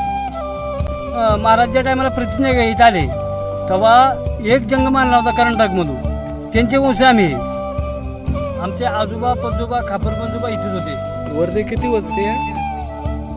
अ, महाराज ज्या टायमाला प्रतिज्ञा घेत आले तेव्हा एक जंग मानला होता कर्नाटकमधून त्यांचे वंश आम्ही. आमचे आजोबा पजोबा खापर पंजोबा इथेच होते. वरती किती वस्ती आहे?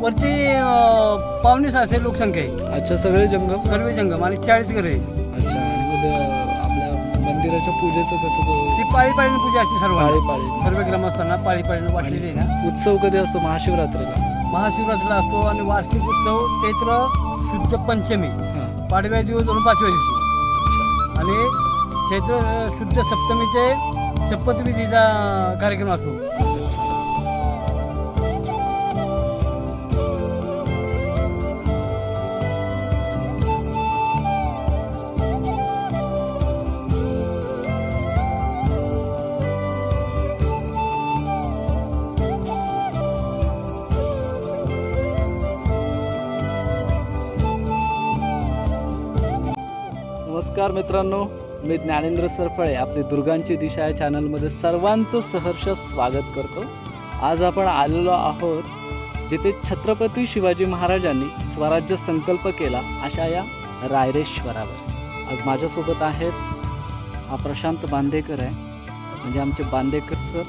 वरती अ, पावणे सहाशे लोकसंख्या आहे. अच्छा सगळे जंगम? सर्व जंगम आणि चाळीस घरे अच्छा आणि मग अं, आपल्या मंदिराच्या पूजेचं कसं तो पाळी पाळीने पूजा असते सर्व पाळी पाळी सर्व ग्रामस्थांना पाळी पाळीने वाटलेली आहे ना. उत्सव कधी असतो? महाशिवरात्रीला. महाशिवरात्रीला असतो आणि वार्षिक उत्सव चैत्र शुद्ध पंचमी. हां. पाडव्या दिवस आणि पाचव्या दिवशी. अच्छा. आणि चैत्र शुद्ध सप्तमीचे शपथविधीचा कार्यक्रम असतो. नमस्कार मित्रांनो. मी ज्ञानेंद्र सरफळे आपली दुर्गांची दिशा या चॅनलमध्ये सर्वांचं सहर्ष स्वागत करतो. आज आपण आलेलो आहोत जिथे छत्रपती शिवाजी महाराजांनी स्वराज्य संकल्प केला अशा या रायरेश्वरावर. आज माझ्यासोबत आहेत हा प्रशांत बांदेकर आहे. म्हणजे आमचे बांदेकर सर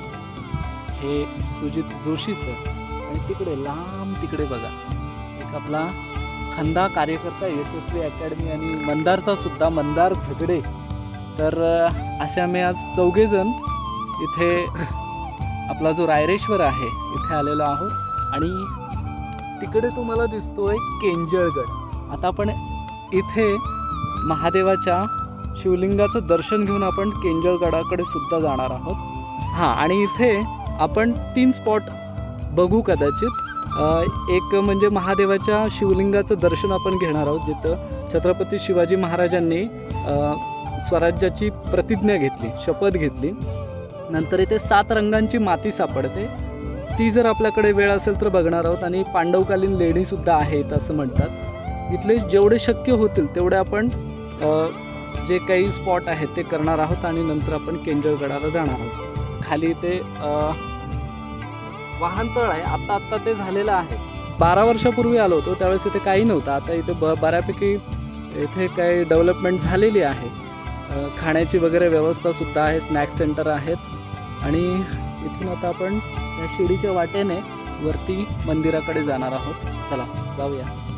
हे सुजित जोशी सर. आणि तिकडे लांब तिकडे बघा. एक आपला खंदा कार्यकर्ता यशस्वी अकॅडमी आणि मंदारचा सुद्धा मंदार झगडे तर असे आम्ही आज चौघेजण इथे आपला जो रायरेश्वर आहे इथे आलेलो आहोत. आणि तिकडे तुम्हाला दिसतोय केंजळगड. आता आपण इथे महादेवाच्या शिवलिंगाचं दर्शन घेऊन आपण केंजळगडाकडे सुद्धा जाणार आहोत. हां आणि इथे आपण तीन स्पॉट बघू कदाचित. एक म्हणजे महादेवाच्या शिवलिंगाचं दर्शन आपण घेणार आहोत जिथं छत्रपती शिवाजी महाराजांनी स्वराज्याची प्रतिज्ञा घेतली शपथ घेतली. नंतर इथे सात रंगांची माती सापडते. ती जर आपल्याकडे वेळ असेल तर बघणार आहोत आणि पांडवकालीन लेणीसुद्धा आहेत असं म्हणतात. इथले जेवढे शक्य होतील तेवढे आपण जे काही स्पॉट आहेत ते करणार आहोत आणि नंतर आपण केंजळगडाला जाणार आहोत. खाली इथे वाहनतळ आहे. आत्ता आत्ता ते झालेलं आहे. बारा वर्षापूर्वी आलो होतो त्यावेळेस इथे काही नव्हतं. आता इथे ब बऱ्यापैकी इथे काही डेव्हलपमेंट झालेली आहे. खाण्याची वगैरे व्यवस्थासुद्धा आहे स्नॅक सेंटर आहेत. आणि इथून आता आपण या शिडीच्या वाटेने वरती मंदिराकडे जाणार आहोत. चला जाऊया.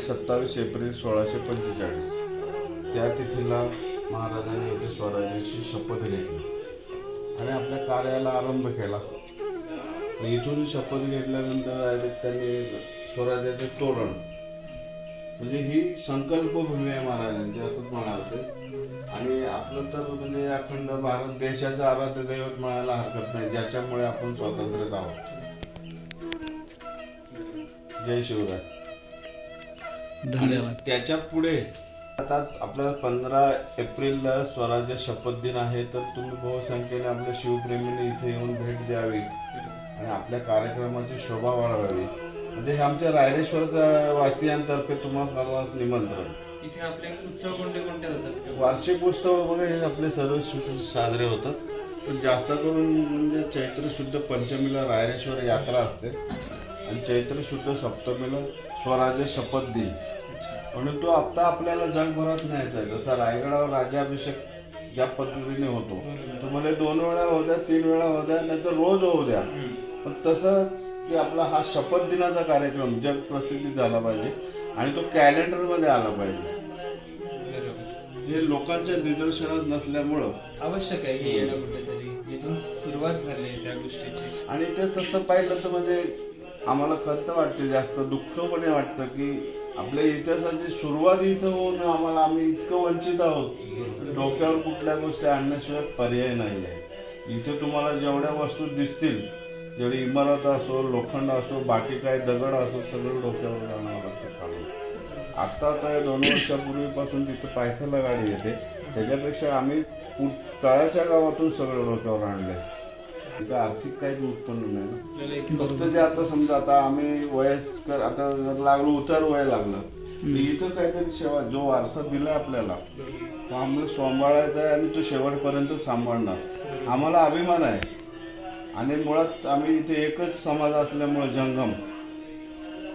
सत्तावीस एप्रिल सोळाशे पंचेचाळीस. त्या तिथीला महाराजांनी इथे स्वराज्याची शपथ घेतली. आणि आपल्या कार्याला आरंभ केला. इथून शपथ घेतल्यानंतर त्यांनी स्वराज्याचे तोरण म्हणजे ही संकल्पभूमी आहे महाराजांची असंच म्हणाल ते. आणि आपलं तर म्हणजे अखंड भारत देशाचं आराध्य दैवत म्हणायला हरकत नाही ज्याच्यामुळे आपण स्वातंत्र्यात आहोत. जय शिवराय. धन्यवाद. त्याच्या पुढे आता आपला पंधरा एप्रिलला स्वराज्य शपथ दिन आहे तर तुम्ही बहुसंख्येने आपल्या शिवप्रेमीने इथे येऊन भेट द्यावी आणि आपल्या कार्यक्रमाची शोभा वाढवावी. म्हणजे हे आमच्या रायरेश्वर वासियांतर्फे तुम्हा सर्वांस निमंत्रण. इथे आपले उत्सव कोणते कोणते होतात? वार्षिक उत्सव बघा हे आपले सर्व सु- साजरे होतात. पण जास्त करून म्हणजे चैत्र शुद्ध पंचमीला रायरेश्वर यात्रा असते. आणि चैत्र शुद्ध सप्तमीला स्वराज्य शपथ दिन म्हणून तो आता आपल्याला जगभरात न्यायचा आहे. जसा रायगडावर राज्याभिषेक ज्या पद्धतीने होतो तुम्हाला दोन वेळा होऊ द्या तीन वेळा होऊ द्या नाही तर रोज होऊ द्या. पण तसंच की आपला हा शपथ दिनाचा कार्यक्रम जग प्रसिद्धी झाला पाहिजे आणि तो कॅलेंडरमध्ये आला पाहिजे. हे लोकांच्या निदर्शनात नसल्यामुळं. आवश्यक आहे हे येणं कुठेतरी. जिथून सुरुवात झाली त्या गोष्टीची. आणि ते तसं पाहिलं तर म्हणजे आम्हाला खंत वाटते जास्त दुःखपणे वाटतं की आपल्या इतिहासाची सुरुवात इथं होऊन आम्हाला आम्ही इतकं वंचित आहोत. डोक्यावर कुठल्या गोष्टी आणण्याशिवाय पर्याय नाही आहे. इथे तुम्हाला जेवढ्या वस्तू दिसतील जेवढी इमारत असो लोखंड असो बाकी काय दगड असो सगळं डोक्यावर जाणार लागतं काढून आता तर दोन वर्षापूर्वीपासून तिथं पायथ्याला गाडी येते. त्याच्यापेक्षा आम्ही तळ्याच्या तळाच्या गावातून सगळं डोक्यावर आणलंय. तिथं आर्थिक काही उत्पन्न नाही ना. फक्त जे आता समजा आता आम्ही वयस्कर आता लागलो उतार वय लागलं तर इथं काहीतरी सेवा जो वारसा दिलाय आपल्याला तो आम्हाला सांभाळायचा आहे आणि तो शेवटपर्यंत सांभाळणार. आम्हाला अभिमान आहे. आणि मुळात आम्ही इथे एकच समाज असल्यामुळे जंगम.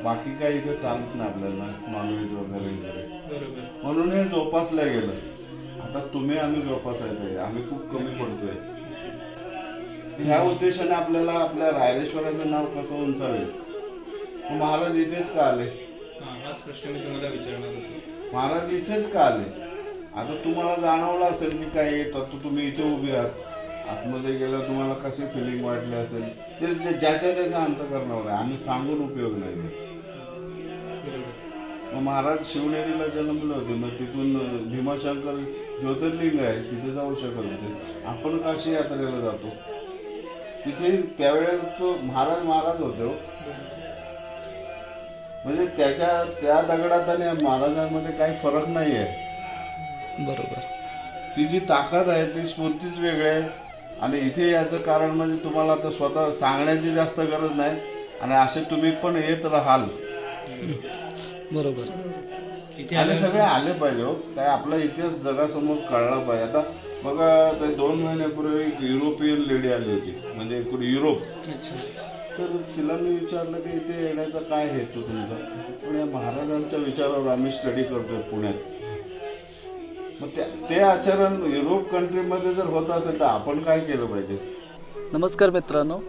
बाकी काही इथे चालत नाही आपल्याला नॉनव्हेज वगैरे वगैरे. बरोबर. म्हणून हे जोपासलं गेलं. आता तुम्ही आम्ही जोपासायचं आहे. आम्ही खूप कमी पडतोय. ह्या उद्देशाने आपल्याला आपल्या रायरेश्वराचं नाव कसं उंचावेल? महाराज इथेच का आले? हाच प्रश्न मी तुम्हाला विचारणार होतो. महाराज इथेच का आले? आता तुम्हाला जाणवलं असेल की काय येतात तुम्ही इथे उभे आहात. आतमध्ये गेल्यावर तुम्हाला कशी फिलिंग वाटली असेल? ते ज्याच्या त्याच्या अंतकरणावर आहे. आम्ही सांगून उपयोग नाही मग महाराज शिवनेरीला जन्मले होते. मग तिथून भीमाशंकर ज्योतिर्लिंग आहे तिथे जाऊ शकत होते. आपण काशी यात्रेला जातो. तिथे त्यावेळेला तो महाराज महाराज होते. हो. म्हणजे त्याच्या त्या दगडात आणि महाराजांमध्ये काही फरक नाही आहे बरोबर. ती जी ताकद आहे ती स्फूर्तीच वेगळी आहे. आणि इथे याचं कारण म्हणजे तुम्हाला आता स्वतः सांगण्याची जास्त गरज नाही. आणि असे तुम्ही पण येत राहाल. बरोबर. इथे आलं सगळे आले पाहिजे हो. काय आपला इतिहास जगासमोर कळला पाहिजे. आता बघा ते दोन महिन्यापूर्वी एक युरोपियन लेडी आली होती. म्हणजे कुठे युरोप. अच्छा. तर तिला मी विचारलं की इथे येण्याचा काय हेतू तुमचा? पण या महाराजांच्या विचारावर आम्ही स्टडी करतोय पुण्यात. मग त्या- ते आचरण युरोप कंट्रीमध्ये जर होत असेल तर आपण काय केलं पाहिजे? नमस्कार मित्रांनो.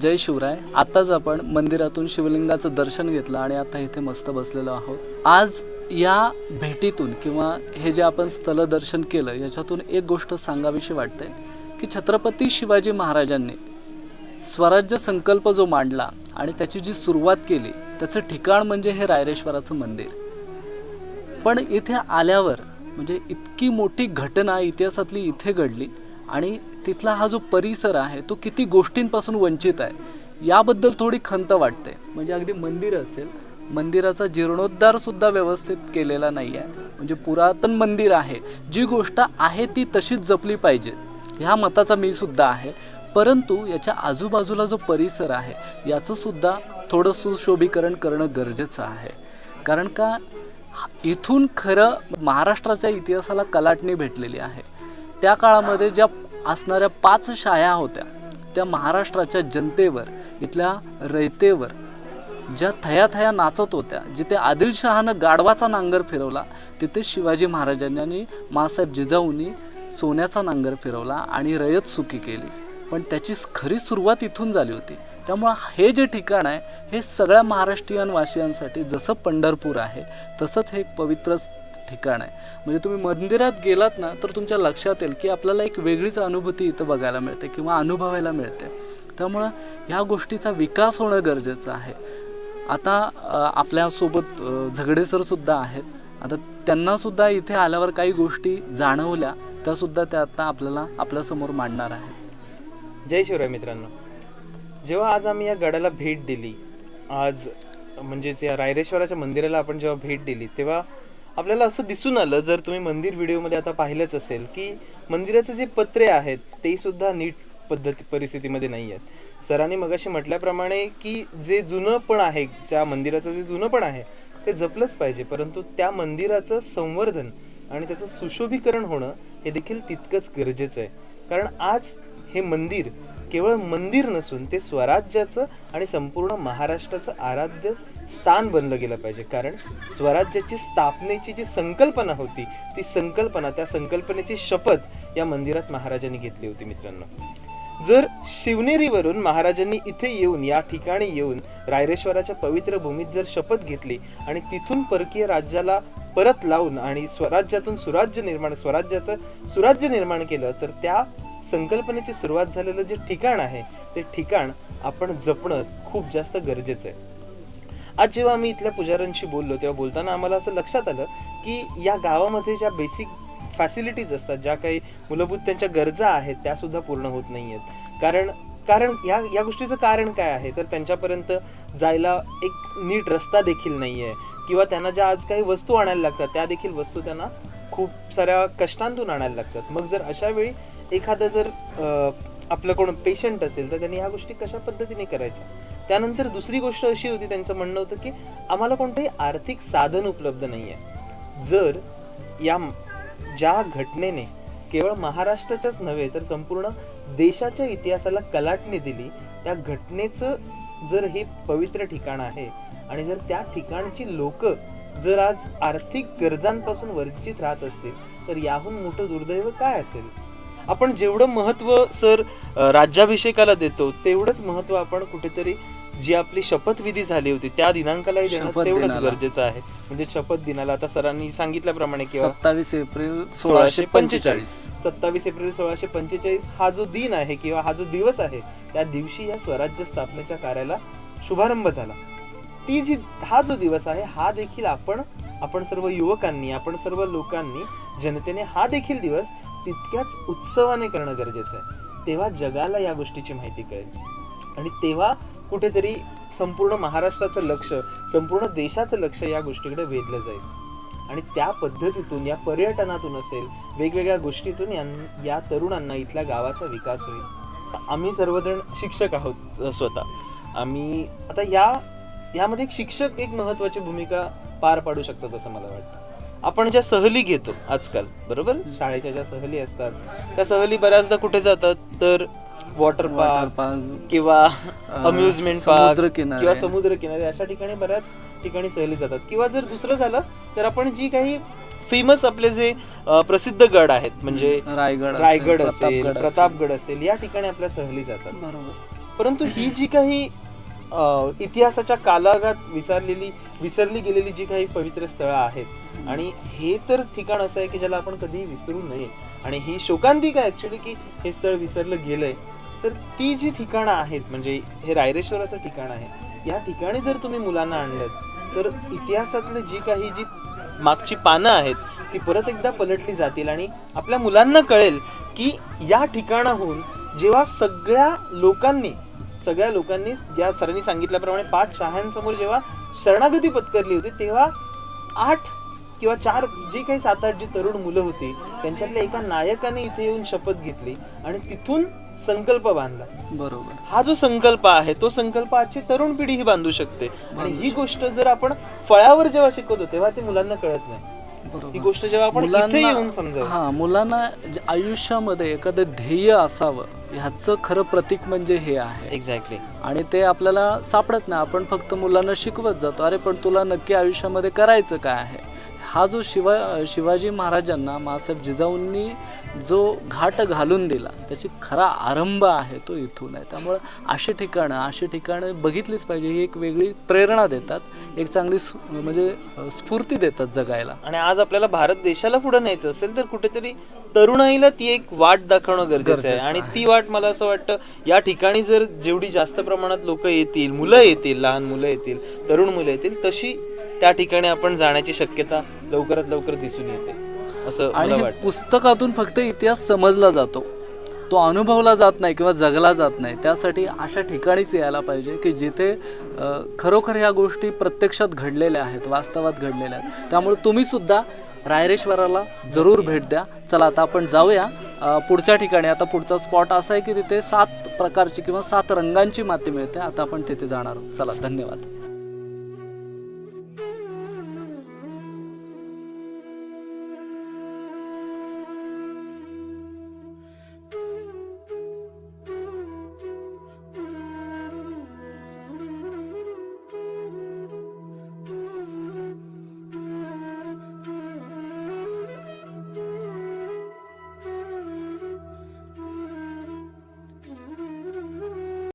जय शिवराय. आत्ताच आपण मंदिरातून शिवलिंगाचं दर्शन घेतलं आणि आता इथे मस्त बसलेलो आहोत. आज या भेटीतून किंवा हे जे आपण स्थलदर्शन केलं याच्यातून एक गोष्ट सांगावीशी वाटते की छत्रपती शिवाजी महाराजांनी स्वराज्य संकल्प जो मांडला आणि त्याची जी सुरुवात केली त्याचं ठिकाण म्हणजे हे रायरेश्वराचं मंदिर. पण इथे आल्यावर म्हणजे इतकी मोठी घटना इतिहासातली इथे घडली आणि तिथला हा जो परिसर आहे तो किती गोष्टींपासून वंचित आहे याबद्दल थोडी खंत वाटते. म्हणजे अगदी मंदिर असेल मंदिराचा जीर्णोद्धार सुद्धा व्यवस्थित केलेला नाही आहे म्हणजे पुरातन मंदिर आहे जी गोष्ट आहे ती तशीच जपली पाहिजे ह्या मताचा मी सुद्धा आहे. परंतु याच्या आजूबाजूला जो परिसर आहे याचं सुद्धा थोडं सुशोभीकरण करणं गरजेचं आहे. कारण का इथून खरं महाराष्ट्राच्या इतिहासाला कलाटणी भेटलेली आहे. त्या काळामध्ये ज्या असणाऱ्या पाच शाया होत्या. त्या महाराष्ट्राच्या जनतेवर इथल्या रयतेवर ज्या थया थया नाचत होत्या जिथे आदिलशहानं गाढवाचा नांगर फिरवला तिथे शिवाजी महाराजांनी आणि मासाहेब जिजाऊंनी सोन्याचा नांगर फिरवला आणि रयत सुखी केली. पण त्याची खरी सुरुवात इथून झाली होती. त्यामुळं हे जे ठिकाण आहे हे सगळ्या महाराष्ट्रीयन वासियांसाठी जसं पंढरपूर आहे तसंच हे एक पवित्र ठिकाण आहे. म्हणजे तुम्ही मंदिरात गेलात ना तर तुमच्या लक्षात येईल की आपल्याला एक वेगळीच अनुभूती इथं बघायला मिळते किंवा अनुभवायला मिळते. त्यामुळं ह्या गोष्टीचा विकास होणं गरजेचं आहे. आता आपल्यासोबत झगडेसरसुद्धा झगडे आहेत. आता त्यांनासुद्धा इथे आल्यावर काही गोष्टी जाणवल्या त्यासुद्धा त्या आता आपल्याला आपल्यासमोर मांडणार आहेत. जय शिवराय मित्रांनो. जेव्हा आज आम्ही या गडाला भेट दिली आज म्हणजेच या रायरेश्वराच्या मंदिराला आपण जेव्हा भेट दिली तेव्हा आपल्याला असं दिसून आलं जर तुम्ही मंदिर व्हिडिओमध्ये आता पाहिलंच असेल की मंदिराचे जे पत्रे आहेत ते सुद्धा नीट पद्धती परिस्थितीमध्ये नाही आहेत. सरांनी मगाशी म्हटल्याप्रमाणे की जे जुनं पण आहे ज्या मंदिराचं जे जुनं पण आहे ते जपलंच पाहिजे. परंतु त्या मंदिराचं संवर्धन आणि त्याचं सुशोभीकरण होणं हे देखील तितकंच गरजेचं आहे. कारण आज हे मंदिर केवळ मंदिर नसून ते स्वराज्याचं आणि संपूर्ण महाराष्ट्राचं आराध्य स्थान बनलं गेलं पाहिजे. कारण स्वराज्याची स्थापनेची जी संकल्पना होती ती संकल्पना त्या संकल्पनेची शपथ या मंदिरात महाराजांनी घेतली होती मित्रांनो. जर शिवनेरीवरून महाराजांनी इथे येऊन या ठिकाणी येऊन रायरेश्वराच्या पवित्र भूमीत जर शपथ घेतली आणि तिथून परकीय राज्याला परत लावून आणि स्वराज्यातून सुराज्य निर्माण स्वराज्याचं सुराज्य निर्माण केलं तर त्या संकल्पनेची सुरुवात झालेलं जे ठिकाण आहे ते ठिकाण आपण जपणं खूप जास्त गरजेचं आहे. आज जेव्हा आम्ही इथल्या पुजाऱ्यांशी बोललो तेव्हा बोलताना आम्हाला असं लक्षात आलं की या गावामध्ये ज्या बेसिक फॅसिलिटीज असतात ज्या काही मूलभूत त्यांच्या गरजा आहेत त्या सुद्धा पूर्ण होत नाही आहेत कारण कारण या या गोष्टीचं कारण काय आहे? तर त्यांच्यापर्यंत जायला एक नीट रस्ता देखील नाही आहे किंवा त्यांना ज्या आज काही वस्तू आणायला लागतात त्या देखील वस्तू त्यांना खूप साऱ्या कष्टांतून आणायला लागतात. मग जर अशा वेळी एखादं जर आपलं कोण पेशंट असेल तर त्यांनी ह्या गोष्टी कशा पद्धतीने करायच्या? त्यानंतर दुसरी गोष्ट अशी होती त्यांचं म्हणणं होतं की आम्हाला कोणतंही आर्थिक साधन उपलब्ध नाही आहे जर या ज्या घटनेने केवळ महाराष्ट्राच्याच नव्हे तर संपूर्ण देशाच्या इतिहासाला कलाटणी दिली त्या घटनेचं जर हे पवित्र ठिकाण आहे आणि जर त्या ठिकाणची लोक जर आज आर्थिक गरजांपासून वंचित राहत असतील तर याहून मोठं दुर्दैव काय असेल? आपण जेवढं महत्त्व सर राज्याभिषेकाला देतो तेवढंच महत्त्व आपण कुठेतरी जी आपली शपथविधी झाली होती त्या दिनांकालाही देणं तेवढंच. गरजेचं आहे. म्हणजे शपथ दिनाला आता सरांनी सांगितल्याप्रमाणे किंवा सत्तावीस एप्रिल सोळाशे पंचेचाळीस. सत्तावीस एप्रिल सोळाशे पंचेचाळीस हा जो दिन आहे किंवा हा जो दिवस आहे त्या दिवशी या स्वराज्य स्थापनेच्या कार्याला शुभारंभ झाला. ती जी हा जो दिवस आहे हा देखील आपण आपण सर्व युवकांनी आपण सर्व लोकांनी जनतेने हा देखील दिवस तितक्याच उत्सवाने करणं गरजेचं आहे. तेव्हा जगाला या गोष्टीची माहिती कळेल. आणि तेव्हा कुठेतरी संपूर्ण महाराष्ट्राचं लक्ष संपूर्ण देशाचं लक्ष या गोष्टीकडे वेधलं जाईल. आणि त्या पद्धतीतून या पर्यटनातून असेल वेगवेगळ्या गोष्टीतून यां- या तरुणांना इथल्या गावाचा विकास होईल. आम्ही सर्वजण शिक्षक आहोत स्वतः. आम्ही आता या यामध्ये एक शिक्षक एक महत्त्वाची भूमिका पार पाडू शकतात असं मला वाटतं. आपण ज्या सहली घेतो आजकाल बरोबर? शाळेच्या ज्या सहली असतात त्या सहली बऱ्याचदा कुठे जातात? तर वॉटर पार्क किंवा अम्युजमेंट पार्क. किंवा समुद्र किनारे अशा ठिकाणी बऱ्याच ठिकाणी सहली जातात. किंवा जर दुसरं झालं तर आपण जी काही फेमस आपले जे प्रसिद्ध गड आहेत म्हणजे रायगड रायगड असेल प्रतापगड असेल. या ठिकाणी आपल्या सहली जातात. बरोबर. परंतु ही जी काही इतिहासाच्या कालागात विसरलेली विसरली गेलेली जी काही पवित्र स्थळं आहेत. आणि हे तर ठिकाण असं आहे की ज्याला आपण कधीही विसरू नये. आणि ही शोकांतिक आहे ऍक्च्युली की हे स्थळ विसरलं गेलंय. तर ती जी ठिकाणं आहेत म्हणजे हे रायरेश्वराचं ठिकाण आहे या ठिकाणी जर तुम्ही मुलांना आणलं तर इतिहासातली जी काही जी मागची पानं आहेत ती परत एकदा पलटली जातील आणि आपल्या मुलांना कळेल की या ठिकाणाहून जेव्हा सगळ्या लोकांनी सगळ्या लोकांनी ज्या सरांनी सांगितल्याप्रमाणे पाच शहांसमोर जेव्हा शरणागती पत्करली होती तेव्हा आठ किंवा चार जी काही सात आठ जी तरुण मुलं होती त्यांच्यातल्या एका नायकाने इथे येऊन शपथ घेतली आणि तिथून संकल्प बांधला. बरोबर. हा जो संकल्प आहे तो संकल्प आजची तरुण पिढी ही बांधू शकते. आणि ही गोष्ट जर आपण फळ्यावर जेव्हा शिकवतो तेव्हा ते मुलांना कळत नाही. ही गोष्ट जेव्हा आपण इथे येऊन समजावं. हा मुलांना आयुष्यामध्ये एखादं ध्येय असावं ह्याचं खरं प्रतीक म्हणजे हे आहे. एक्झॅक्टली आणि ते आपल्याला सापडत नाही. आपण फक्त मुलांना शिकवत जातो. अरे पण तुला नक्की आयुष्यामध्ये करायचं काय आहे? हा जो शिवा शिवाजी महाराजांना मासाहेब जिजाऊंनी जो घाट घालून दिला त्याची खरा आरंभ आहे तो इथून आहे. त्यामुळं अशी ठिकाणं अशी ठिकाणं बघितलीच पाहिजे. ही एक वेगळी प्रेरणा देतात. एक चांगली म्हणजे स्फूर्ती देतात जगायला. आणि आज आपल्याला भारत देशाला पुढे न्यायचं असेल तर कुठेतरी तरुणाईला ती एक वाट दाखवणं गरजेचं आहे. आणि. ती वाट मला असं वाटतं या ठिकाणी जर जेवढी जास्त प्रमाणात लोक येतील मुलं येतील लहान मुलं येतील तरुण मुलं येतील तशी त्या ठिकाणी आपण जाण्याची शक्यता लवकरात लवकर दिसून येते. असं आणि हे पुस्तकातून फक्त इतिहास समजला जातो. तो अनुभवला जात नाही किंवा जगला जात नाही. त्यासाठी अशा ठिकाणीच यायला पाहिजे की जिथे खरोखर ह्या गोष्टी प्रत्यक्षात घडलेल्या आहेत वास्तवात घडलेल्या आहेत. त्यामुळे तुम्ही सुद्धा रायरेश्वराला जरूर भेट द्या. चला आता आपण जाऊया. पुढच्या ठिकाणी. आता पुढचा स्पॉट असा आहे की तिथे सात प्रकारची किंवा सात रंगांची माती मिळते. आता आपण तिथे जाणार आहोत. चला धन्यवाद.